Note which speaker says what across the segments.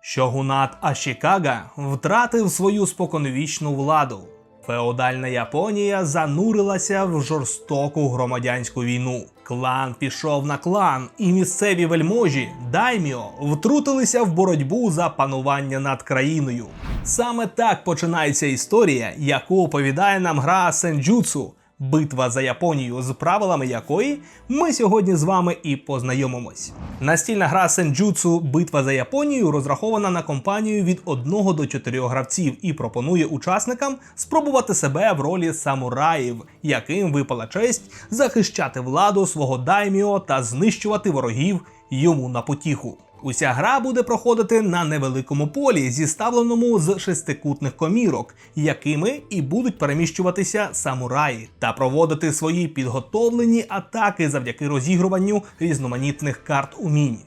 Speaker 1: Шогунат Ашікага втратив свою споконвічну владу. Феодальна Японія занурилася в жорстоку громадянську війну. Клан пішов на клан, і місцеві вельможі дайміо втрутилися в боротьбу за панування над країною. Саме так починається історія, яку оповідає нам гра Сенджутсу, битва за Японію, з правилами якої ми сьогодні з вами і познайомимось. Настільна гра Сенджутсу Битва за Японію розрахована на компанію від 1 до 4 гравців і пропонує учасникам спробувати себе в ролі самураїв, яким випала честь захищати владу свого дайміо та знищувати ворогів йому на потіху. Уся гра буде проходити на невеликому полі, зіставленому з шестикутних комірок, якими і будуть переміщуватися самураї, та проводити свої підготовлені атаки завдяки розігруванню різноманітних карт умінь.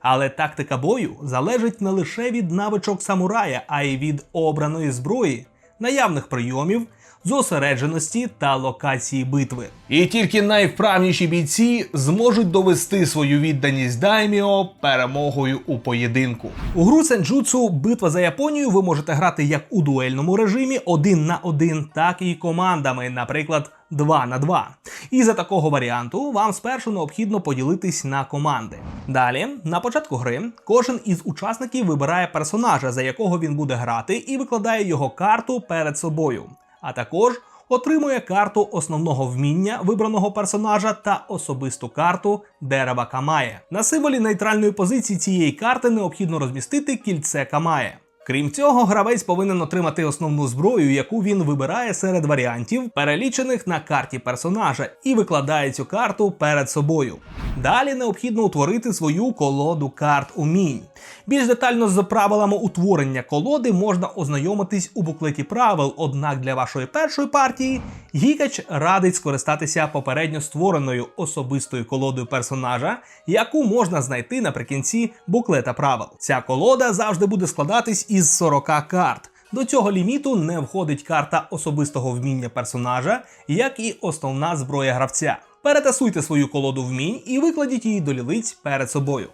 Speaker 1: Але тактика бою залежить не лише від навичок самурая, а й від обраної зброї, наявних прийомів, зосередженості та локації битви. І тільки найвправніші бійці зможуть довести свою відданість Дайміо перемогою у поєдинку. У гру Сенджутсу Битва за Японію ви можете грати як у дуельному режимі один на один, так і командами, наприклад. 2 на 2. І за такого варіанту вам спершу необхідно поділитись на команди. Далі, на початку гри, кожен із учасників вибирає персонажа, за якого він буде грати, і викладає його карту перед собою. А також отримує карту основного вміння вибраного персонажа та особисту карту дерева Камає. На символі нейтральної позиції цієї карти необхідно розмістити кільце Камає. Крім цього, гравець повинен отримати основну зброю, яку він вибирає серед варіантів, перелічених на карті персонажа, і викладає цю карту перед собою. Далі необхідно утворити свою колоду карт умінь. Більш детально з правилами утворення колоди можна ознайомитись у буклеті правил, однак для вашої першої партії Гікач радить скористатися попередньо створеною особистою колодою персонажа, яку можна знайти наприкінці буклета правил. Ця колода завжди буде складатись із 40 карт. До цього ліміту не входить карта особистого вміння персонажа, як і основна зброя гравця. Перетасуйте свою колоду вмінь і викладіть її до лілиць перед собою.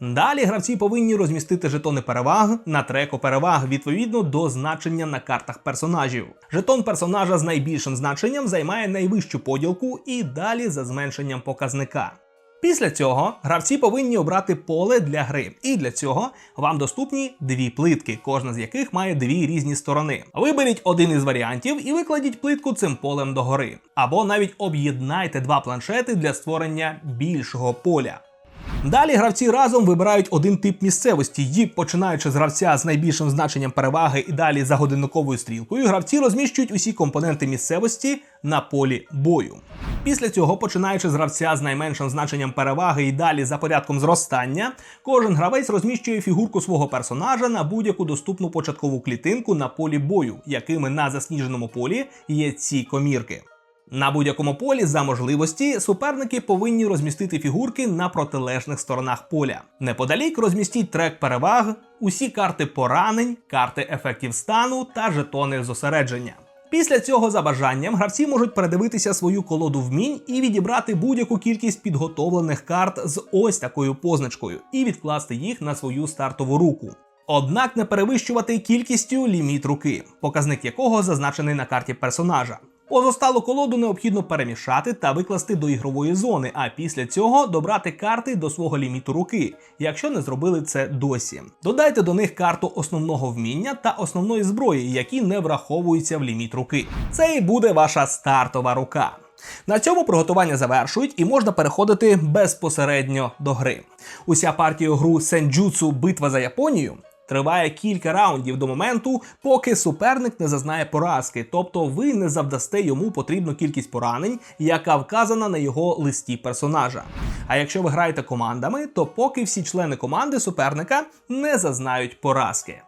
Speaker 1: Далі гравці повинні розмістити жетони переваг на треку переваг відповідно до значення на картах персонажів. Жетон персонажа з найбільшим значенням займає найвищу поділку і далі за зменшенням показника. Після цього гравці повинні обрати поле для гри, і для цього вам доступні дві плитки, кожна з яких має дві різні сторони. Виберіть один із варіантів і викладіть плитку цим полем догори. Або навіть об'єднайте два планшети для створення більшого поля. Далі гравці разом вибирають один тип місцевості, і починаючи з гравця з найбільшим значенням переваги і далі за годинниковою стрілкою, гравці розміщують усі компоненти місцевості на полі бою. Після цього, починаючи з гравця з найменшим значенням переваги і далі за порядком зростання, кожен гравець розміщує фігурку свого персонажа на будь-яку доступну початкову клітинку на полі бою, якими на засніженому полі є ці комірки. На будь-якому полі за можливості суперники повинні розмістити фігурки на протилежних сторонах поля. Неподалік розмістіть трек переваг, усі карти поранень, карти ефектів стану та жетони зосередження. Після цього за бажанням гравці можуть передивитися свою колоду вмінь і відібрати будь-яку кількість підготовлених карт з ось такою позначкою і відкласти їх на свою стартову руку. Однак не перевищувати кількістю ліміт руки, показник якого зазначений на карті персонажа. Позосталу колоду необхідно перемішати та викласти до ігрової зони, а після цього добрати карти до свого ліміту руки, якщо не зробили це досі. Додайте до них карту основного вміння та основної зброї, які не враховуються в ліміт руки. Це і буде ваша стартова рука. На цьому приготування завершують і можна переходити безпосередньо до гри. Уся партія гру Сенджутсу Битва за Японію Триває кілька раундів до моменту, поки суперник не зазнає поразки, тобто ви не завдасте йому потрібну кількість поранень, яка вказана на його листі персонажа. А якщо ви граєте командами, то поки всі члени команди суперника не зазнають поразки.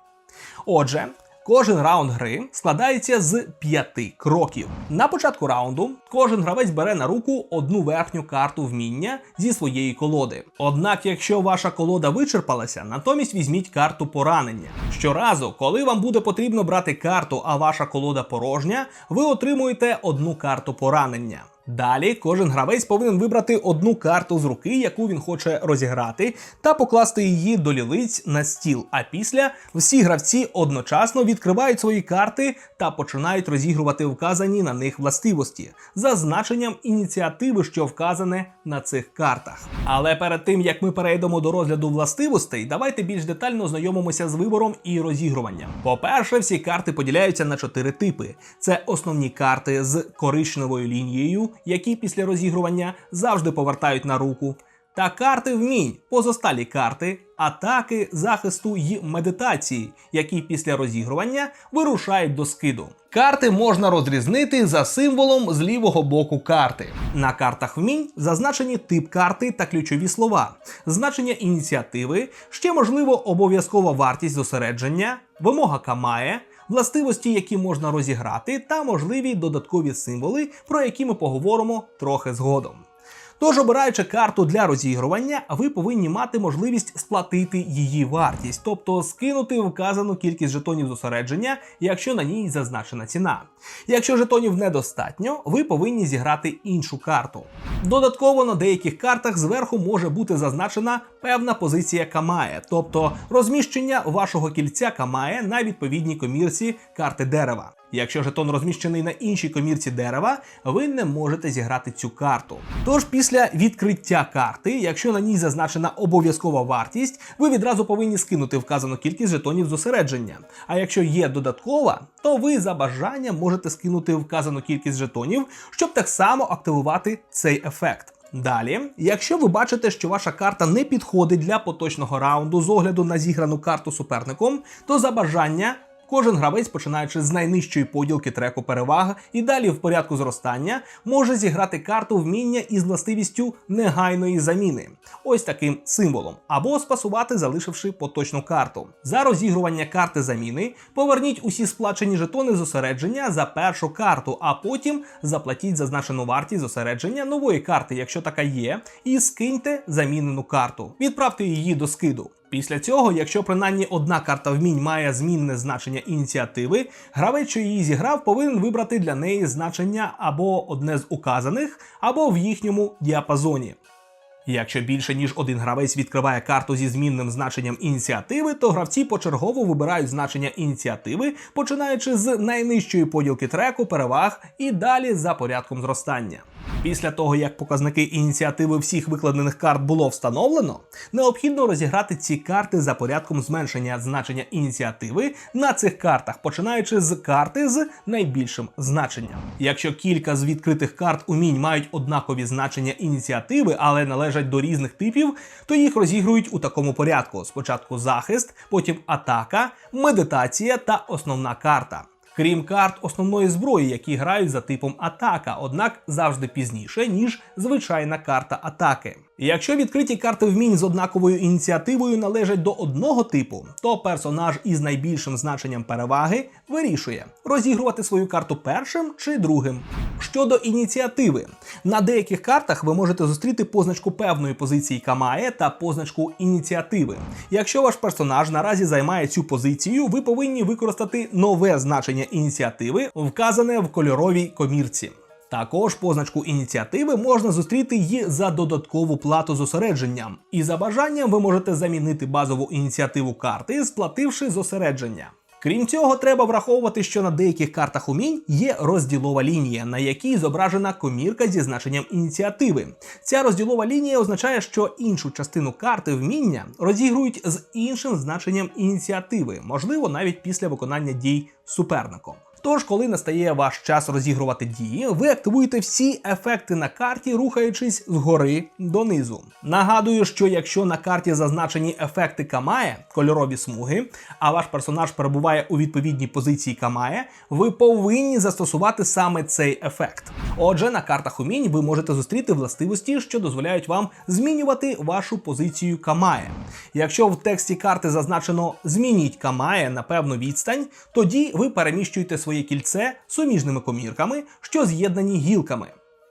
Speaker 1: Отже, Кожен раунд гри складається з п'яти кроків. На початку раунду кожен гравець бере на руку одну верхню карту вміння зі своєї колоди. Однак, якщо ваша колода вичерпалася, натомість візьміть карту поранення. Щоразу, коли вам буде потрібно брати карту, а ваша колода порожня, ви отримуєте одну карту поранення. Далі кожен гравець повинен вибрати одну карту з руки, яку він хоче розіграти, та покласти її до лілиць на стіл. А після всі гравці одночасно відкривають свої карти та починають розігрувати вказані на них властивості за значенням ініціативи, що вказане на цих картах. Але перед тим як ми перейдемо до розгляду властивостей, давайте більш детально ознайомимося з вибором і розігруванням. По-перше, всі карти поділяються на чотири типи: це основні карти з коричневою лінією, які після розігрування завжди повертають на руку. Та карти вмінь, позосталі карти, атаки, захисту й медитації, які після розігрування вирушають до скиду. Карти можна розрізнити за символом з лівого боку карти. На картах вмінь зазначені тип карти та ключові слова, значення ініціативи, ще можливо обов'язкова вартість зосередження, вимога Камає, властивості, які можна розіграти, та можливі додаткові символи, про які ми поговоримо трохи згодом. Тож, обираючи карту для розігрування, ви повинні мати можливість сплатити її вартість, тобто скинути вказану кількість жетонів зосередження, якщо на ній зазначена ціна. Якщо жетонів недостатньо, ви повинні зіграти іншу карту. Додатково на деяких картах зверху може бути зазначена певна позиція Камає, тобто розміщення вашого кільця Камає на відповідній комірці карти дерева. Якщо жетон розміщений на іншій комірці дерева, ви не можете зіграти цю карту. Тож після відкриття карти, якщо на ній зазначена обов'язкова вартість, ви відразу повинні скинути вказану кількість жетонів зосередження. А якщо є додаткова, то ви за бажанням можете скинути вказану кількість жетонів, щоб так само активувати цей ефект. Далі, якщо ви бачите, що ваша карта не підходить для поточного раунду з огляду на зіграну карту суперником, то за бажання Кожен гравець, починаючи з найнижчої поділки треку перевага і далі в порядку зростання, може зіграти карту вміння із властивістю негайної заміни, ось таким символом, або спасувати, залишивши поточну карту. За розігрування карти заміни поверніть усі сплачені жетони зосередження за першу карту, а потім заплатіть зазначену вартість зосередження нової карти, якщо така є, і скиньте замінену карту. Відправте її до скиду. Після цього, якщо принаймні одна карта вмінь має змінне значення ініціативи, гравець, що її зіграв, повинен вибрати для неї значення або одне з указаних, або в їхньому діапазоні. Якщо більше ніж один гравець відкриває карту зі змінним значенням ініціативи, то гравці почергово вибирають значення ініціативи, починаючи з найнижчої поділки треку, переваг і далі за порядком зростання. Після того, як показники ініціативи всіх викладених карт було встановлено, необхідно розіграти ці карти за порядком зменшення значення ініціативи на цих картах, починаючи з карти з найбільшим значенням. Якщо кілька з відкритих карт умінь мають однакові значення ініціативи, але належать до різних типів, то їх розігрують у такому порядку: спочатку захист, потім атака, медитація та основна карта крім карт основної зброї, які грають за типом атака, однак завжди пізніше, ніж звичайна карта атаки. Якщо відкриті карти вмінь з однаковою ініціативою належать до одного типу, то персонаж із найбільшим значенням переваги вирішує розігрувати свою карту першим чи другим. Щодо ініціативи, на деяких картах ви можете зустріти позначку певної позиції Камає та позначку ініціативи. Якщо ваш персонаж наразі займає цю позицію, ви повинні використати нове значення ініціативи, вказане в кольоровій комірці. Також позначку ініціативи можна зустріти й за додаткову плату зосередженням. І за бажанням ви можете замінити базову ініціативу карти, сплативши зосередження. Крім цього, треба враховувати, що на деяких картах умінь є розділова лінія, на якій зображена комірка зі значенням ініціативи. Ця розділова лінія означає, що іншу частину карти вміння розігрують з іншим значенням ініціативи, можливо, навіть після виконання дій суперником. Тож, коли настає ваш час розігрувати дії, ви активуєте всі ефекти на карті, рухаючись згори донизу. Нагадую, що якщо на карті зазначені ефекти Камає, кольорові смуги, а ваш персонаж перебуває у відповідній позиції Камає, ви повинні застосувати саме цей ефект. Отже, на картах умінь ви можете зустріти властивості, що дозволяють вам змінювати вашу позицію Камає. Якщо в тексті карти зазначено Змініть Камає на певну відстань, тоді ви переміщуєте своє кільце суміжними комірками, що з'єднані гілками.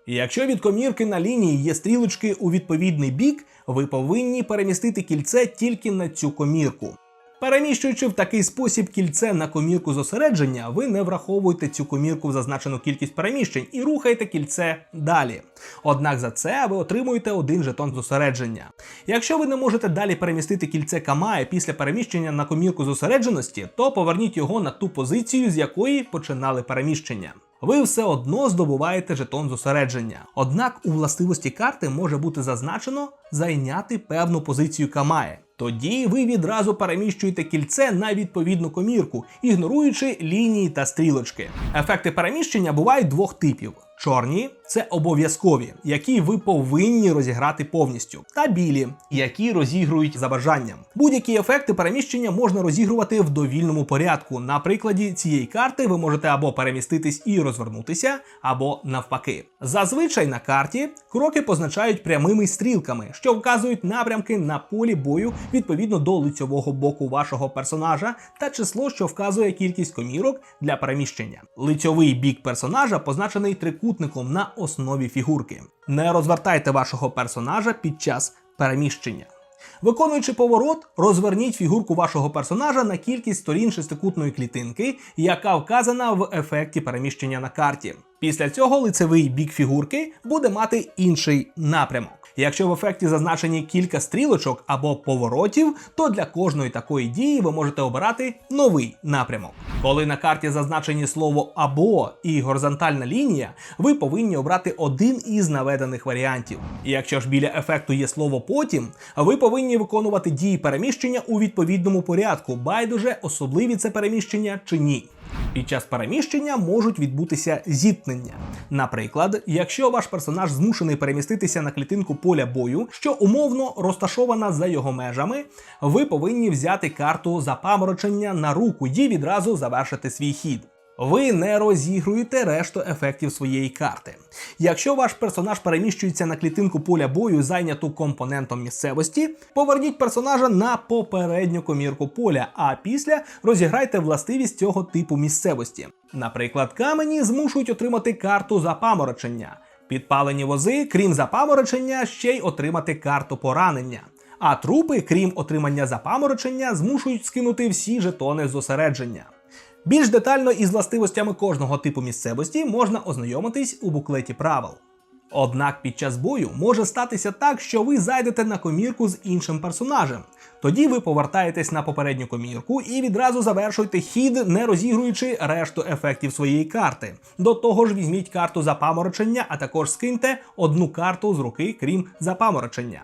Speaker 1: Якщо від комірки на лінії є стрілочки у відповідний бік, ви повинні перемістити кільце тільки на цю комірку. Переміщуючи в такий спосіб кільце на комірку зосередження, ви не враховуєте цю комірку в зазначену кількість переміщень і рухаєте кільце далі. Однак за це ви отримуєте один жетон зосередження. Якщо ви не можете далі перемістити кільце Камає після переміщення на комірку зосередженості, то поверніть його на ту позицію, з якої починали переміщення. Ви все одно здобуваєте жетон зосередження. Однак у властивості карти може бути зазначено зайняти певну позицію Камає. Тоді ви відразу переміщуєте кільце на відповідну комірку, ігноруючи лінії та стрілочки. Ефекти переміщення бувають двох типів: чорні це обов'язкові, які ви повинні розіграти повністю, та білі, які розігрують за бажанням. Будь-які ефекти переміщення можна розігрувати в довільному порядку. На прикладі цієї карти ви можете або переміститись і розвернутися, або навпаки. Зазвичай на карті кроки позначають прямими стрілками, що вказують напрямки на полі бою відповідно до лицьового боку вашого персонажа та число, що вказує кількість комірок для переміщення. Лицьовий бік персонажа позначений трикутником на основі фігурки. Не розвертайте вашого персонажа під час переміщення. Виконуючи поворот, розверніть фігурку вашого персонажа на кількість сторін шестикутної клітинки, яка вказана в ефекті переміщення на карті. Після цього лицевий бік фігурки буде мати інший напрямок. Якщо в ефекті зазначені кілька стрілочок або поворотів, то для кожної такої дії ви можете обирати новий напрямок. Коли на карті зазначені слово або і горизонтальна лінія, ви повинні обрати один із наведених варіантів. І якщо ж біля ефекту є слово потім, ви повинні виконувати дії переміщення у відповідному порядку, байдуже особливі це переміщення чи ні. Під час переміщення можуть відбутися зіткнення. Наприклад, якщо ваш персонаж змушений переміститися на клітинку поля бою, що умовно розташована за його межами, ви повинні взяти карту запаморочення на руку і відразу завершити свій хід. Ви не розігруєте решту ефектів своєї карти. Якщо ваш персонаж переміщується на клітинку поля бою, зайняту компонентом місцевості, поверніть персонажа на попередню комірку поля, а після розіграйте властивість цього типу місцевості. Наприклад, камені змушують отримати карту запаморочення. Підпалені вози, крім запаморочення, ще й отримати карту поранення. А трупи, крім отримання запаморочення, змушують скинути всі жетони зосередження. Більш детально із властивостями кожного типу місцевості можна ознайомитись у буклеті правил. Однак під час бою може статися так, що ви зайдете на комірку з іншим персонажем. Тоді ви повертаєтесь на попередню комірку і відразу завершуєте хід, не розігруючи решту ефектів своєї карти. До того ж, візьміть карту запаморочення, а також скиньте одну карту з руки, крім запаморочення.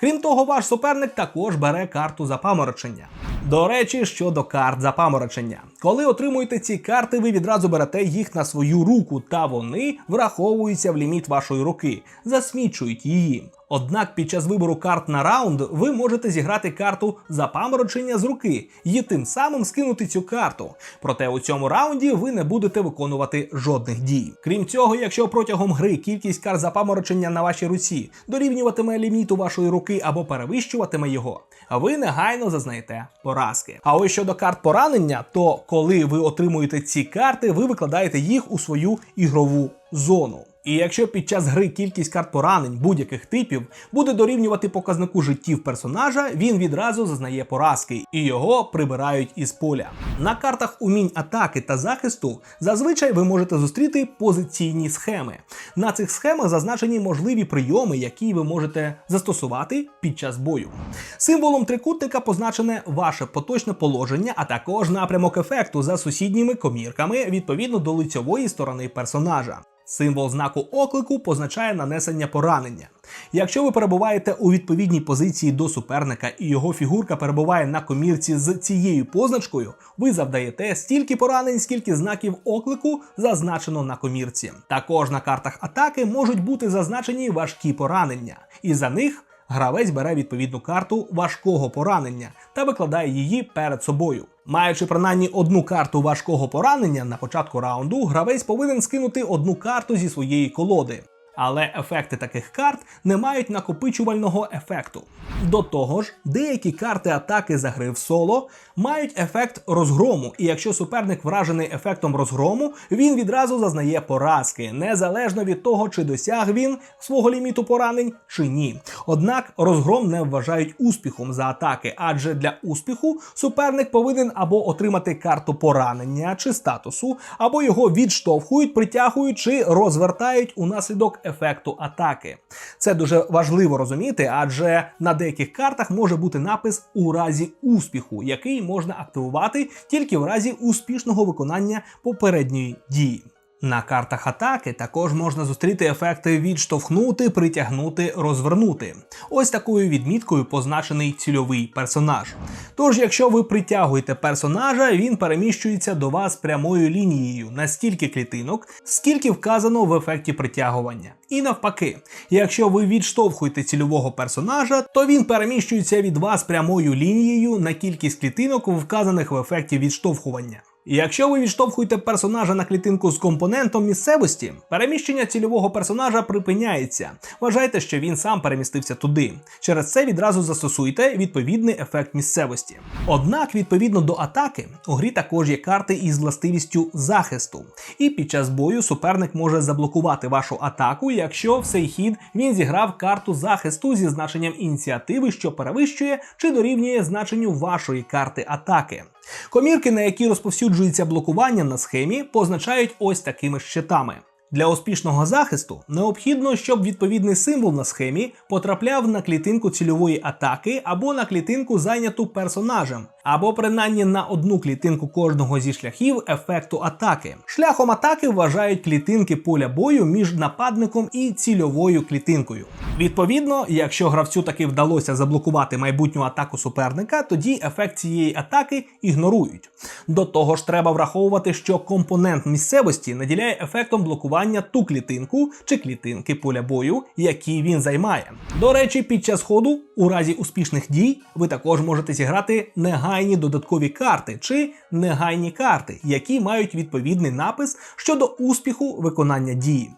Speaker 1: Крім того, ваш суперник також бере карту запаморочення. До речі, щодо карт запаморочення. Коли отримуєте ці карти, ви відразу берете їх на свою руку, та вони враховуються в ліміт вашої руки, засмічують її. Однак під час вибору карт на раунд ви можете зіграти карту запаморочення з руки і тим самим скинути цю карту. Проте у цьому раунді ви не будете виконувати жодних дій. Крім цього, якщо протягом гри кількість карт запаморочення на вашій руці дорівнюватиме ліміту вашої руки або перевищуватиме його, ви негайно зазнаєте поразки. А ось щодо карт поранення, то коли ви отримуєте ці карти, ви викладаєте їх у свою ігрову зону. І якщо під час гри кількість карт поранень будь-яких типів буде дорівнювати показнику життів персонажа, він відразу зазнає поразки і його прибирають із поля. На картах умінь атаки та захисту зазвичай ви можете зустріти позиційні схеми. На цих схемах зазначені можливі прийоми, які ви можете застосувати під час бою. Символом трикутника позначене ваше поточне положення, а також напрямок ефекту за сусідніми комірками відповідно до лицьової сторони персонажа. Символ знаку оклику позначає нанесення поранення. Якщо ви перебуваєте у відповідній позиції до суперника і його фігурка перебуває на комірці з цією позначкою, ви завдаєте стільки поранень, скільки знаків оклику зазначено на комірці. Також на картах атаки можуть бути зазначені важкі поранення, і за них гравець бере відповідну карту важкого поранення та викладає її перед собою. Маючи принаймні одну карту важкого поранення на початку раунду, гравець повинен скинути одну карту зі своєї колоди. Але ефекти таких карт не мають накопичувального ефекту. До того ж, деякі карти атаки за гри в соло мають ефект розгрому, і якщо суперник вражений ефектом розгрому, він відразу зазнає поразки, незалежно від того, чи досяг він свого ліміту поранень чи ні. Однак розгром не вважають успіхом за атаки, адже для успіху суперник повинен або отримати карту поранення чи статусу, або його відштовхують, притягують чи розвертають унаслідок ефекту атаки. Це дуже важливо розуміти, адже на деяких картах може бути напис у разі успіху, який можна активувати тільки в разі успішного виконання попередньої дії. На картах атаки також можна зустріти ефекти відштовхнути, притягнути, розвернути. Ось такою відміткою позначений цільовий персонаж. Тож, якщо ви притягуєте персонажа, він переміщується до вас прямою лінією на стільки клітинок, скільки вказано в ефекті притягування. І навпаки, якщо ви відштовхуєте цільового персонажа, то він переміщується від вас прямою лінією на кількість клітинок, вказаних в ефекті відштовхування. Якщо ви відштовхуєте персонажа на клітинку з компонентом місцевості, переміщення цільового персонажа припиняється. Вважайте, що він сам перемістився туди. Через це відразу застосуйте відповідний ефект місцевості. Однак, відповідно до атаки, у грі також є карти із властивістю захисту. І під час бою суперник може заблокувати вашу атаку, якщо в цей хід він зіграв карту захисту зі значенням ініціативи, що перевищує чи дорівнює значенню вашої карти атаки. Комірки, на які розповсюджується блокування на схемі, позначають ось такими щитами. Для успішного захисту необхідно, щоб відповідний символ на схемі потрапляв на клітинку цільової атаки або на клітинку, зайняту персонажем, або принаймні на одну клітинку кожного зі шляхів ефекту атаки. Шляхом атаки вважають клітинки поля бою між нападником і цільовою клітинкою. Відповідно, якщо гравцю таки вдалося заблокувати майбутню атаку суперника, тоді ефект цієї атаки ігнорують. До того ж, треба враховувати, що компонент місцевості наділяє ефектом блокування ту клітинку чи клітинки поля бою, які він займає. До речі, під час ходу, у разі успішних дій, ви також можете зіграти негайні додаткові карти чи негайні карти, які мають відповідний напис щодо успіху виконання дії.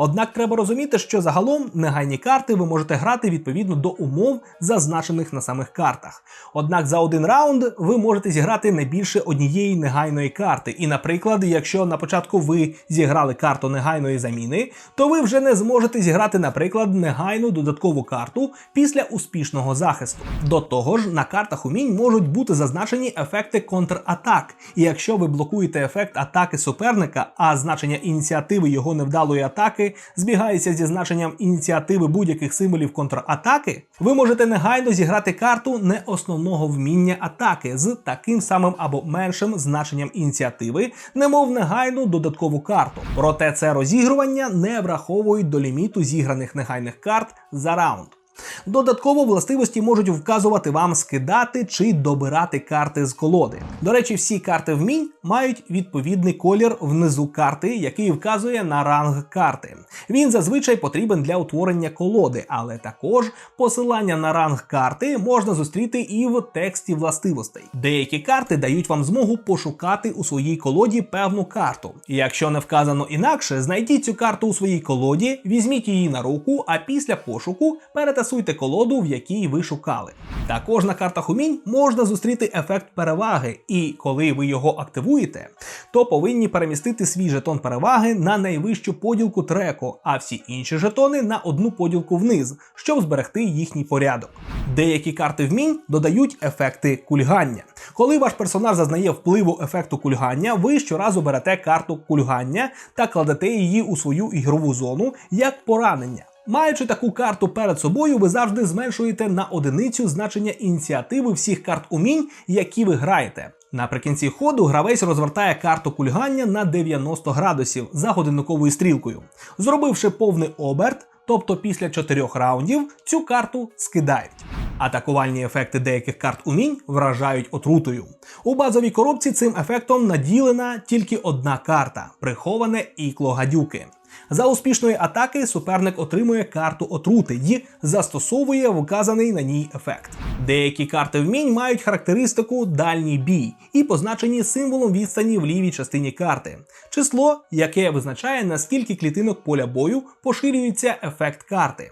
Speaker 1: Однак треба розуміти, що загалом негайні карти ви можете грати відповідно до умов, зазначених на самих картах. Однак за один раунд ви можете зіграти не більше однієї негайної карти. І, наприклад, якщо на початку ви зіграли карту негайної заміни, то ви вже не зможете зіграти, наприклад, негайну додаткову карту після успішного захисту. До того ж, на картах умінь можуть бути зазначені ефекти контратак. І якщо ви блокуєте ефект атаки суперника, а значення ініціативи його невдалої атаки збігається зі значенням ініціативи будь-яких символів контратаки, ви можете негайно зіграти карту не основного вміння атаки з таким самим або меншим значенням ініціативи, немов негайну додаткову карту. Проте це розігрування не враховують до ліміту зіграних негайних карт за раунд. Додатково властивості можуть вказувати вам скидати чи добирати карти з колоди. До речі, всі карти вмінь мають відповідний колір внизу карти, який вказує на ранг карти. Він зазвичай потрібен для утворення колоди, але також посилання на ранг карти можна зустріти і в тексті властивостей. Деякі карти дають вам змогу пошукати у своїй колоді певну карту. Якщо не вказано інакше, знайдіть цю карту у своїй колоді, візьміть її на руку, а після пошуку перетасуйте колоду, в якій ви шукали. Також на картах умінь можна зустріти ефект переваги, і коли ви його активуєте, то повинні перемістити свій жетон переваги на найвищу поділку треку, а всі інші жетони на одну поділку вниз, щоб зберегти їхній порядок. Деякі карти вмінь додають ефекти кульгання. Коли ваш персонаж зазнає впливу ефекту кульгання, ви щоразу берете карту кульгання та кладете її у свою ігрову зону як поранення. Маючи таку карту перед собою, ви завжди зменшуєте на одиницю значення ініціативи всіх карт умінь, які ви граєте. Наприкінці ходу гравець розвертає карту кульгання на 90 градусів за годинниковою стрілкою. Зробивши повний оберт, тобто після 4 раундів, цю карту скидають. Атакувальні ефекти деяких карт умінь вражають отрутою. У базовій коробці цим ефектом наділена тільки одна карта приховане ікло гадюки. За успішної атаки суперник отримує карту отрути і застосовує вказаний на ній ефект. Деякі карти вмінь мають характеристику дальній бій і позначені символом відстані в лівій частині карти, число, яке визначає наскільки клітинок поля бою поширюється ефект карти.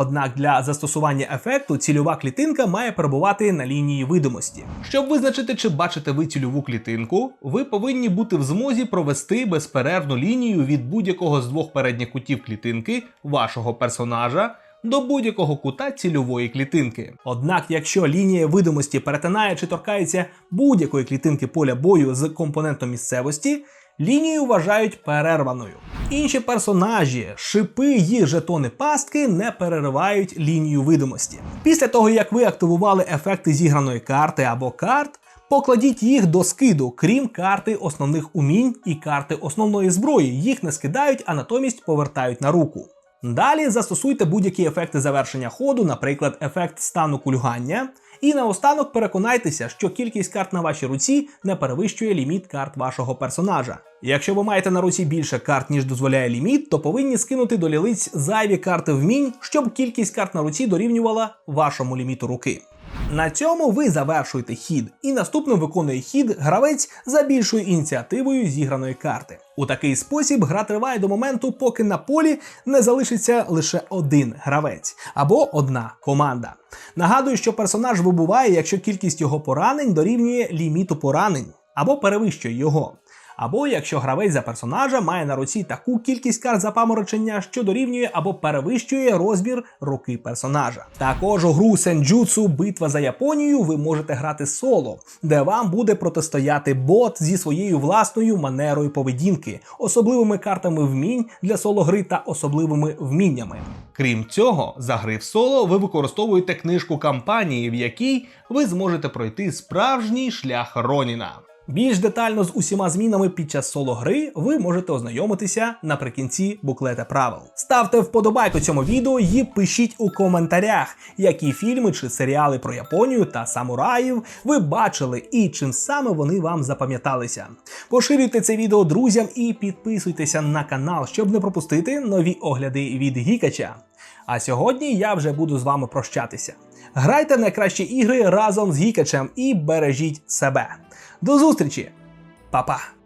Speaker 1: Однак для застосування ефекту цільова клітинка має перебувати на лінії видимості. Щоб визначити, чи бачите ви цільову клітинку, ви повинні бути в змозі провести безперервну лінію від будь-якого з двох передніх кутів клітинки вашого персонажа до будь-якого кута цільової клітинки. Однак, якщо лінія видимості перетинає чи торкається будь-якої клітинки поля бою з компонентом місцевості, лінію вважають перерваною. Інші персонажі, шипи і жетони пастки не переривають лінію видимості. Після того, як ви активували ефекти зіграної карти або карт, покладіть їх до скиду, крім карти основних умінь і карти основної зброї. Їх не скидають, а натомість повертають на руку. Далі застосуйте будь-які ефекти завершення ходу, наприклад, ефект стану кульгання. І наостанок переконайтеся, що кількість карт на вашій руці не перевищує ліміт карт вашого персонажа. Якщо ви маєте на руці більше карт, ніж дозволяє ліміт, то повинні скинути до лілиць зайві карти вмінь, щоб кількість карт на руці дорівнювала вашому ліміту руки. На цьому ви завершуєте хід, і наступним виконує хід гравець за більшою ініціативою зіграної карти. У такий спосіб гра триває до моменту, поки на полі не залишиться лише один гравець або одна команда. Нагадую, що персонаж вибуває, якщо кількість його поранень дорівнює ліміту поранень або перевищує його. Або якщо гравець за персонажа має на руці таку кількість карт запаморочення, що дорівнює або перевищує розмір руки персонажа. Також у гру Сенджутсу Битва за Японію ви можете грати соло, де вам буде протистояти бот зі своєю власною манерою поведінки, особливими картами вмінь для соло гри та особливими вміннями. Крім цього, за гри в соло ви використовуєте книжку кампанії, в якій ви зможете пройти справжній шлях Роніна. Більш детально з усіма змінами під час соло гри ви можете ознайомитися наприкінці буклета правил. Ставте вподобайку цьому відео і пишіть у коментарях, які фільми чи серіали про Японію та самураїв ви бачили і чим саме вони вам запам'яталися. Поширюйте це відео друзям і підписуйтеся на канал, щоб не пропустити нові огляди від Гікача. А сьогодні я вже буду з вами прощатися. Грайте в найкращі ігри разом з Гікачем і бережіть себе. До зустрічі, Па-па!